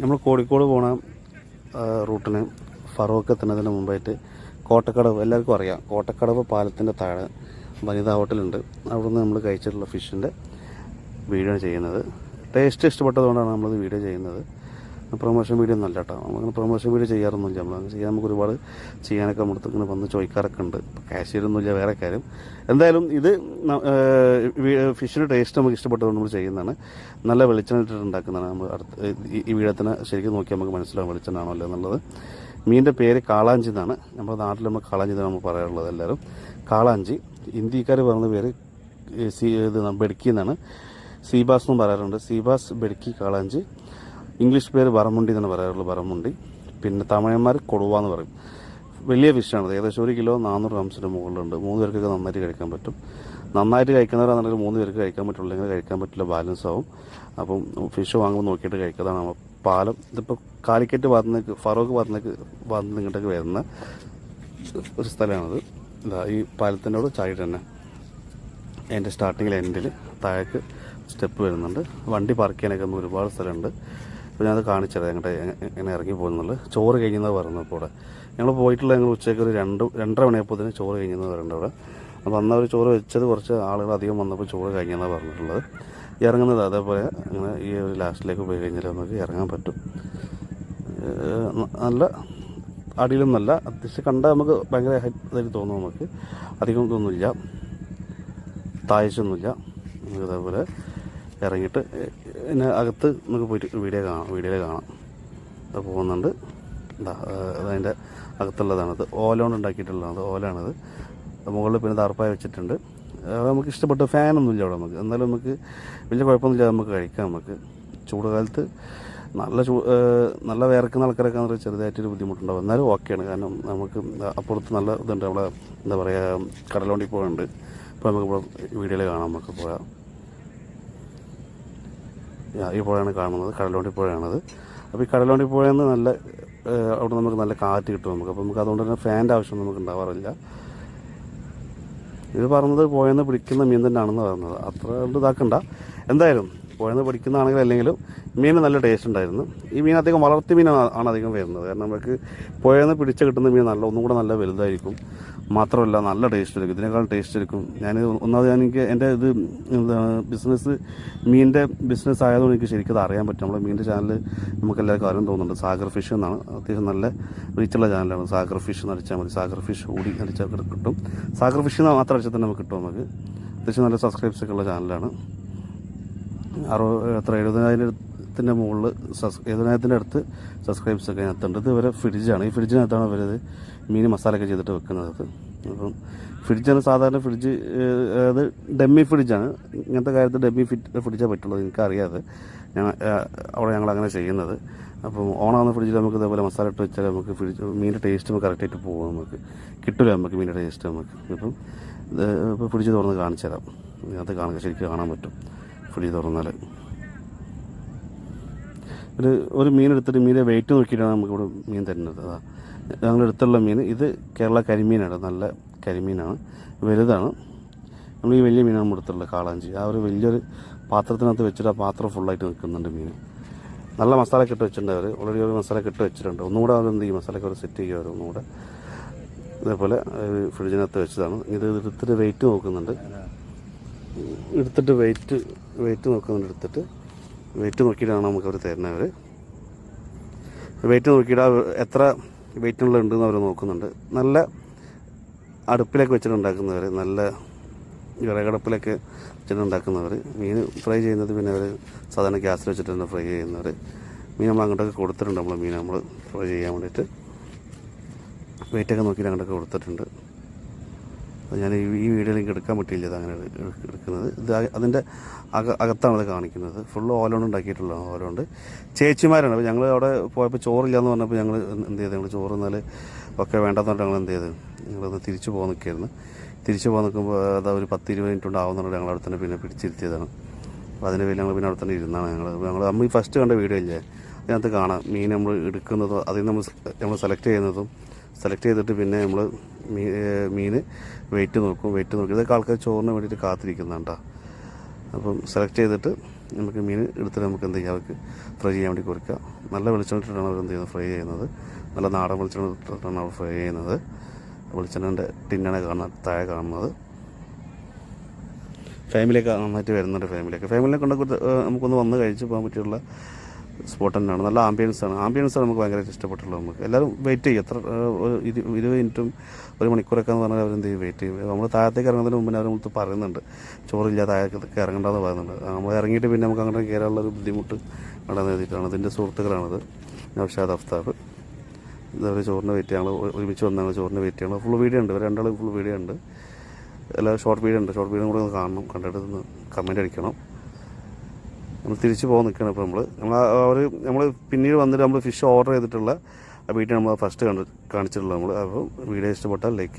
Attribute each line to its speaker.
Speaker 1: നമ്മൾ കോഴിക്കോട് പോണ റൂട്ടിന് ഫറോക്ക് എത്തുന്നതിന് മുമ്പായിട്ട് കോട്ടക്കടവ് എല്ലാവർക്കും അറിയാം. കോട്ടക്കടവ് പാലത്തിന്റെ താഴെ വനിതാ ഹോട്ടലുണ്ട്. അവിടുന്ന് നമ്മൾ കഴിച്ചിട്ടുള്ള ഫിഷിന്റെ വീഡിയോ ചെയ്യുന്നത്. ടേസ്റ്റ് ഇഷ്ടപ്പെട്ടതുകൊണ്ടാണ് നമ്മളത് വീഡിയോ ചെയ്യുന്നത്. പ്രൊമോഷൻ വീഡിയോ ഒന്നല്ല കേട്ടോ നമ്മൾ പ്രൊമോഷൻ വീഡിയോ ചെയ്യാറൊന്നുമില്ല. നമ്മൾ അങ്ങനെ ചെയ്യാൻ നമുക്ക് ഒരുപാട് ചെയ്യാനൊക്കെ നമ്മുടെ ഇങ്ങനെ വന്ന് ചോദിക്കാറൊക്കെ ഉണ്ട്. ക്യാഷ് ഒന്നുമില്ല വേറെ കാര്യം. എന്തായാലും ഇത് ഫിഷിന്റെ ടേസ്റ്റ് നമുക്ക് ഇഷ്ടപ്പെട്ടതുകൊണ്ട് നമ്മൾ ചെയ്യുന്നതാണ്. നല്ല വെളിച്ചെണ്ണ ഇട്ടിട്ട് ഉണ്ടാക്കുന്നതാണ് നമ്മൾ അടുത്ത് ഈ- തന്നെ ശരിക്കും നോക്കിയാൽ നമുക്ക് മനസ്സിലാവും വെളിച്ചെണ്ണാണോ അല്ലേ എന്നുള്ളത്. മീനിന്റെ പേര് കാളാഞ്ചി എന്നാണ്. നമ്മുടെ നാട്ടിൽ നമ്മൾ കാളാഞ്ചി എന്നാണ് നമ്മൾ പറയാറുള്ളത് എല്ലാവരും. കാളാഞ്ചി ഹിന്ദിക്കാർ പറയുന്ന പേര് സി ഇത് ബെഡ്ക്കി എന്നാണ്. സീബാസ് എന്നും പറയാറുണ്ട്. സീബാസ് ബെഡ്ക്കി കാളാഞ്ചി. ഇംഗ്ലീഷ് പേര് വറമുണ്ടി എന്നാണ് പറയാറുള്ളത് വറമുണ്ടി പിന്നെ തമിഴന്മാർ കൊടുവ എന്ന് പറയും. വലിയ ഫിഷാണ് ഏകദേശം ഒരു കിലോ നാനൂറ് ഗ്രാംസിന്റെ മുകളിലുണ്ട്. മൂന്ന് പേർക്കൊക്കെ നന്നായിട്ട് കഴിക്കാൻ പറ്റും. നന്നായിട്ട് കഴിക്കുന്നവരാണെന്നുണ്ടെങ്കിൽ മൂന്ന് പേർക്ക് കഴിക്കാൻ പറ്റുള്ളൂ. എങ്ങനെ കഴിക്കാൻ പറ്റില്ല ബാലൻസ് ആവും. അപ്പം ഫിഷ് വാങ്ങുമ്പോൾ നോക്കിയിട്ട് കഴിക്കുന്നതാണ് പാലം. ഇതിപ്പോൾ കാലിക്കറ്റ് ഭാഗത്തുനിന്ന് ഫറോക്ക് ഭാഗത്തുനിന്ന് ഭാഗത്തുനിന്ന് ഇങ്ങോട്ടേക്ക് വരുന്ന ഒരു സ്ഥലമാണത്. ഇതാ ഈ പാലത്തിനോട് ചായിട്ട് തന്നെ അതിന്റെ സ്റ്റാർട്ടിങ്ങിൽ എൻഡിൽ താഴേക്ക് സ്റ്റെപ്പ് വരുന്നുണ്ട്. വണ്ടി പാർക്ക് ചെയ്യാനൊക്കെ ഒരുപാട് സ്ഥലമുണ്ട്. അപ്പോൾ ഞാനത് കാണിച്ചത്. ഞങ്ങളുടെ എങ്ങനെ ഇറങ്ങി പോകുന്നുള്ളു. ചോറ് കഴിഞ്ഞെന്നാണ് പറയുന്നത് ഇപ്പോൾ ഇവിടെ. ഞങ്ങൾ പോയിട്ടുള്ള ഞങ്ങൾ ഉച്ചയ്ക്ക് ഒരു രണ്ട് രണ്ടര മണിയപ്പോഴത്തേന് ചോറ് കഴിഞ്ഞെന്ന് പറയുന്നുണ്ട് അവിടെ അപ്പോൾ അന്ന് അവർ ചോറ് വെച്ചത് കുറച്ച് ആളുകൾ അധികം വന്നപ്പോൾ ചോറ് കഴിഞ്ഞെന്നാണ് പറഞ്ഞിട്ടുള്ളത്. ഇറങ്ങുന്നത് അതേപോലെ അങ്ങനെ ഈ ഒരു ലാസ്റ്റിലേക്ക് പോയി കഴിഞ്ഞാൽ നമുക്ക് ഇറങ്ങാൻ പറ്റും. നല്ല അടിയിലും നല്ല. അത്യാവശ്യം കണ്ടാൽ നമുക്ക് ഭയങ്കര ഹൈറ്റ് തോന്നും നമുക്ക്. അധികം ഇതൊന്നുമില്ല. താഴ്ചയൊന്നുമില്ല. നമുക്ക് ഇതേപോലെ ഇറങ്ങിയിട്ട് പിന്നെ അകത്ത് നമുക്ക് പോയിട്ട് വീഡിയോ കാണാം വീഡിയോയിൽ കാണാം. ഇത് പോകുന്നുണ്ട്. ഇതാ അതിന്റെ അകത്തുള്ളതാണ് ഇത്. ഓല കൊണ്ട് ഉണ്ടാക്കിയിട്ടുള്ളതാണ് ഓലാണത്. മുകളിൽ പിന്നെ തറപ്പായി വെച്ചിട്ടുണ്ട്. നമുക്ക് ഇഷ്ടപ്പെട്ട ഫാനൊന്നുമില്ല അവിടെ നമുക്ക്. എന്നാലും നമുക്ക് വലിയ കുഴപ്പമൊന്നുമില്ല നമുക്ക് കഴിക്കാം നമുക്ക്. ചൂട് കാലത്ത് നല്ല ചൂ നല്ല വേർക്കുന്ന ആൾക്കാരൊക്കെ എന്ന് പറയുക ചെറുതായിട്ടൊരു ബുദ്ധിമുട്ടുണ്ടാവും. എന്നാലും ഓക്കെയാണ്. കാരണം നമുക്ക് അപ്പുറത്ത് നല്ല ഇതുണ്ട്. അവിടെ എന്താ പറയുക കടലോണ്ടി പോകുന്നുണ്ട് അപ്പോൾ നമുക്ക് ഇവിടെ വീഡിയോയിൽ കാണാം. നമുക്ക് പോയാൽ ഈ പുഴയാണ് കാണുന്നത്. കടലോണ്ടി പുഴയാണത്. അപ്പോൾ ഈ കടലോണ്ടി പുഴയിൽ നിന്ന് നല്ല അവിടെ നമുക്ക് നല്ല കാറ്റ് കിട്ടും നമുക്ക്. അപ്പോൾ നമുക്ക് അതുകൊണ്ട് തന്നെ ഫാന്റെ ആവശ്യം നമുക്ക് ഉണ്ടാവാറില്ല. ഇത് പറഞ്ഞത് പോയെന്ന് പിടിക്കുന്ന മീൻ തന്നെയാണെന്ന് പറഞ്ഞത്. അത്ര കൊണ്ട് ഇതാക്കണ്ട. എന്തായാലും പുഴന്ന് പിടിക്കുന്നതാണെങ്കിലും അല്ലെങ്കിലും മീൻ നല്ല ടേസ്റ്റ് ഉണ്ടായിരുന്നു. ഈ മീൻ അധികം വളർത്തി മീൻ ആണ് അധികം വരുന്നത്. കാരണം നമുക്ക് പുഴന്ന് പിടിച്ച് കിട്ടുന്ന മീൻ നല്ല ഒന്നും കൂടെ നല്ല വലുതായിരിക്കും. മാത്രമല്ല നല്ല ടേസ്റ്റ് എടുക്കും. ഇതിനേക്കാൾ ടേസ്റ്റ് എടുക്കും. ഞാൻ ഒന്നാമത് ഞാൻ എനിക്ക് എന്റെ ഇത് ബിസിനസ് മീനിന്റെ ബിസിനസ് ആയതുകൊണ്ട് എനിക്ക് ശരിക്കും അത് അറിയാൻ പറ്റും. നമ്മുടെ മീനിന്റെ ചാനൽ നമുക്ക് എല്ലാവർക്കും അറിയാൻ തോന്നുന്നുണ്ട്. സാഗർ ഫിഷ് എന്നാണ്. അത്യാവശ്യം നല്ല റീച്ചുള്ള ചാനലാണ് സാഗർ ഫിഷ് എന്ന് അടിച്ചാൽ മതി. സാഗർ ഫിഷ് ഓടി അടിച്ചാൽ കിട്ടും. സാഗർ ഫിഷ് മാത്രം അടിച്ചാൽ തന്നെ നമുക്ക് കിട്ടും നമുക്ക്. അത്യാവശ്യം നല്ല സബ്സ്ക്രൈബ്സ് ഒക്കെ ഉള്ള ചാനലാണ് അറുപത് എത്ര എഴുപതിനായിരത്തിന്റെ മുകളിൽ സബ്സ് എഴുപതിനായിരത്തിന്റെ അടുത്ത് സബ്സ്ക്രൈബ്സ് ഒക്കെ അതിനകത്തുണ്ട്. ഇത് ഇവരെ ഫ്രിഡ്ജാണ് ഈ ഫ്രിഡ്ജിനകത്താണ് ഇവരത് മീൻ മസാലയൊക്കെ ചെയ്തിട്ട് വെക്കുന്നത്. അപ്പം ഫ്രിഡ്ജാണ് സാധാരണ ഫ്രിഡ്ജ് അത് ഡമ്മി ഫ്രിഡ്ജാണ് ഇങ്ങനത്തെ കാര്യത്തിൽ ഡമ്മി ഫിറ്റ് ഫ്രിഡ്ജേ പറ്റുള്ളൂ. എനിക്കറിയാതെ ഞങ്ങൾ അവിടെ ഞങ്ങൾ അങ്ങനെ ചെയ്യുന്നത്. അപ്പം ഓണാവുന്ന ഫ്രിഡ്ജിൽ നമുക്ക് ഇതേപോലെ മസാല ഇട്ട് വെച്ചാൽ നമുക്ക് ഫ്രിഡ്ജ് മീനിന്റെ ടേസ്റ്റ് നമുക്ക് കറക്റ്റായിട്ട് പോകും നമുക്ക്. കിട്ടില്ല നമുക്ക് മീനിന്റെ ടേസ്റ്റ് നമുക്ക്. ഇപ്പം ഇപ്പോൾ ഫ്രിഡ്ജ് തുറന്ന് കാണിച്ചു തരാം ഇതിനകത്ത് കാണാൻ ശരിക്കും കാണാൻ പറ്റും. ഫ്രിഡ്ജ് തുറന്നാൽ ഒരു ഒരു മീൻ എടുത്തിട്ട് മീനെ വെയിറ്റ് നോക്കിയിട്ടാണ് നമുക്ക് ഇവിടെ മീൻ തരുന്നത്. അതാ ഞങ്ങളുടെ അടുത്തുള്ള മീൻ ഇത് കേരള കരിമീനാണ്. നല്ല കരിമീനാണ്. വലുതാണ്. നമ്മൾ ഈ വലിയ മീനാണ് നമ്മുടെ അടുത്തുള്ള കാളാഞ്ചി. ആ ഒരു വലിയൊരു പാത്രത്തിനകത്ത് വെച്ചിട്ട് ആ പാത്രം ഫുള്ളായിട്ട് നിൽക്കുന്നുണ്ട് മീൻ നല്ല മസാല കെട്ട് വെച്ചിട്ടുണ്ട് അവർ ഓൾറെഡി ഒരു മസാല കെട്ട് വെച്ചിട്ടുണ്ട്. ഒന്നുകൂടെ അവർ എന്ത് ചെയ്യും? മസാലയൊക്കെ അവർ സെറ്റ് ചെയ്യുക അവർ ഒന്നുകൂടെ. ഇതേപോലെ ഫ്രിഡ്ജിനകത്ത് വെച്ചതാണ്. ഇത് എടുത്തിട്ട് വെയിറ്റ് നോക്കുന്നുണ്ട്. എടുത്തിട്ട് വെയിറ്റ് വെയിറ്റ് നോക്കുന്നുണ്ട് എടുത്തിട്ട്. വെയിറ്റ് നോക്കിയിട്ടാണ് നമുക്ക് അവർ തരുന്നവർ വെയിറ്റ് നോക്കിയിട്ട് എത്ര വെയിറ്റിനുള്ള ഉണ്ടെന്ന് അവർ നോക്കുന്നുണ്ട്. നല്ല അടുപ്പിലൊക്കെ വെച്ചിട്ട് ഉണ്ടാക്കുന്നവർ നല്ല വിറകടുപ്പിലൊക്കെ വെച്ചിട്ട് ഉണ്ടാക്കുന്നവർ മീൻ ഫ്രൈ ചെയ്യുന്നത് പിന്നെ അവർ സാധാരണ ഗ്യാസിൽ വെച്ചിട്ടുണ്ട് ഫ്രൈ ചെയ്യുന്നവർ മീൻ നമ്മൾ അങ്ങോട്ടൊക്കെ കൊടുത്തിട്ടുണ്ട് നമ്മൾ മീൻ നമ്മൾ ഫ്രൈ ചെയ്യാൻ വേണ്ടിയിട്ട്. വെയിറ്റൊക്കെ നോക്കിയിട്ട് അങ്ങോട്ടൊക്കെ കൊടുത്തിട്ടുണ്ട്. ഞാൻ ഈ വീഡിയോയിൽ എനിക്ക് എടുക്കാൻ പറ്റില്ല ഇത് അങ്ങനെ എടുക്കുന്നത്. ഇത് അതിന്റെ അക അകത്താണ് കാണിക്കുന്നത്. ഫുള്ള് ഓലോണ്ട് ഉണ്ടാക്കിയിട്ടുള്ളതാണ് ഓലോണ്ട് ചേച്ചിമാരാണ്. അപ്പോൾ ഞങ്ങൾ അവിടെ പോയപ്പോൾ ചോറില്ല എന്ന് പറഞ്ഞപ്പോൾ ഞങ്ങൾ എന്ത് ചെയ്തു? ഞങ്ങൾ ചോറ് എന്നാൽ ഒക്കെ വേണ്ടെന്ന് പറഞ്ഞിട്ട് ഞങ്ങൾ എന്ത് ചെയ്ത്? ഞങ്ങളൊന്ന് തിരിച്ചു പോകാൻ നിൽക്കുകയായിരുന്നു തിരിച്ചു പോകാൻ നിൽക്കുമ്പോൾ അതാ ഒരു പത്ത് ഇരുപത് മിനിറ്റ് ഉണ്ടാവുന്നുണ്ട് ഞങ്ങൾ അവിടെ തന്നെ പിന്നെ പിടിച്ചിരുത്തിയതാണ്. അപ്പോൾ അതിന് പേര് ഞങ്ങൾ പിന്നെ അവിടെ തന്നെ ഇരുന്നാണ് ഞങ്ങൾ ഞങ്ങൾ നമ്മൾ ഈ ഫസ്റ്റ് കണ്ട വീഡിയോ ഇല്ലേ? അതിനകത്ത് കാണാം. മീൻ നമ്മൾ എടുക്കുന്നതും അതിൽ നമ്മൾ നമ്മൾ സെലക്ട് ചെയ്യുന്നതും സെലക്ട് ചെയ്തിട്ട് പിന്നെ നമ്മൾ മീൻ വെയിറ്റ് നോക്കും. വെയിറ്റ് നോക്കും. ഇതൊക്കെ ആൾക്കാർ ചോറിന് വേണ്ടിയിട്ട് കാത്തിരിക്കുന്നുണ്ടോ അപ്പം സെലക്ട് ചെയ്തിട്ട് നമുക്ക് മീൻ എടുത്തിട്ട് നമുക്ക് എന്ത് ചെയ്യാം? അവർക്ക് ഫ്രൈ ചെയ്യാൻ വേണ്ടി കൊടുക്കാം നല്ല വെളിച്ചെണ്ണ ഇട്ടിട്ടാണ് അവർ എന്ത് ചെയ്യുന്നത്? ഫ്രൈ ചെയ്യുന്നത്. നല്ല നാടൻ വെളിച്ചെണ്ണ ഇട്ടിട്ടാണ് അവർ ഫ്രൈ ചെയ്യുന്നത്. വെളിച്ചെണ്ണന്റെ ടിന്നാണ് കാണുന്നത് താഴെ കാണുന്നത്. ഫാമിലിയൊക്കെ നന്നായിട്ട് വരുന്നുണ്ട് ഫാമിലിയൊക്കെ ഫാമിലിനെ കൊണ്ടൊക്കെ നമുക്കൊന്ന് വന്ന് കഴിച്ച് പോകാൻ പറ്റിയുള്ള സ്പോട്ട് തന്നെയാണ്. നല്ല ആംബിയൻസ് ആണ്. ആംബിയൻസ് ആണ് നമുക്ക് ഭയങ്കരമായിട്ട് ഇഷ്ടപ്പെട്ടുള്ളത് നമുക്ക്. എല്ലാവരും വെയിറ്റ് ചെയ്യും. എത്ര ഒരു ഇരു- ഇരുപത് മിനിറ്റും ഒരു മണിക്കൂറൊക്കെ എന്ന് പറഞ്ഞാൽ അവരെന്ത് ചെയ്യും? വെയിറ്റ് ചെയ്യും. നമ്മൾ താഴത്തേക്ക് ഇറങ്ങുന്നതിന് മുമ്പ് അവർ മുഴുത്ത് പറയുന്നുണ്ട്. ചോറില്ല താഴത്തേക്ക് ഇറങ്ങണ്ടെന്ന് പറയുന്നുണ്ട്. നമ്മൾ ഇറങ്ങിയിട്ട് പിന്നെ നമുക്ക് അങ്ങനെ കയറാനുള്ള ഒരു ബുദ്ധിമുട്ട് ഉണ്ടെന്ന് എഴുതിയിട്ടാണ്. ഇതിന്റെ സുഹൃത്തുക്കളാണിത്. നൗഷാദ് അഫ്താബ്. ഇതവർ ചോറിന് വെയിറ്റ് ചെയ്യണം ഒരുമിച്ച് വന്നാണ് ചോറിന് വെയിറ്റ് ചെയ്യണം ഫുൾ വീഡിയോ ഉണ്ട്. രണ്ടാളും ഫുൾ വീഡിയോ ഉണ്ട്. എല്ലാ ഷോർട്ട് വീഡിയോ ഉണ്ട്. ഷോർട്ട് വീഡിയോ കൂടെ ഒന്ന് കാണണം. കണ്ടിട്ട് കമന്റ് അടിക്കണം. നമ്മൾ തിരിച്ചു പോകാൻ നിൽക്കുകയാണ് ഇപ്പോൾ നമ്മൾ നമ്മൾ അവർ നമ്മൾ പിന്നീട് വന്നിട്ട് നമ്മൾ ഫിഷ് ഓർഡർ ചെയ്തിട്ടുള്ള ആ വീഡിയോ നമ്മൾ ഫസ്റ്റ് കാണിച്ചിട്ടുള്ളത് നമ്മൾ അപ്പോൾ വീഡിയോ ഇഷ്ടപ്പെട്ടാൽ ലൈക്ക്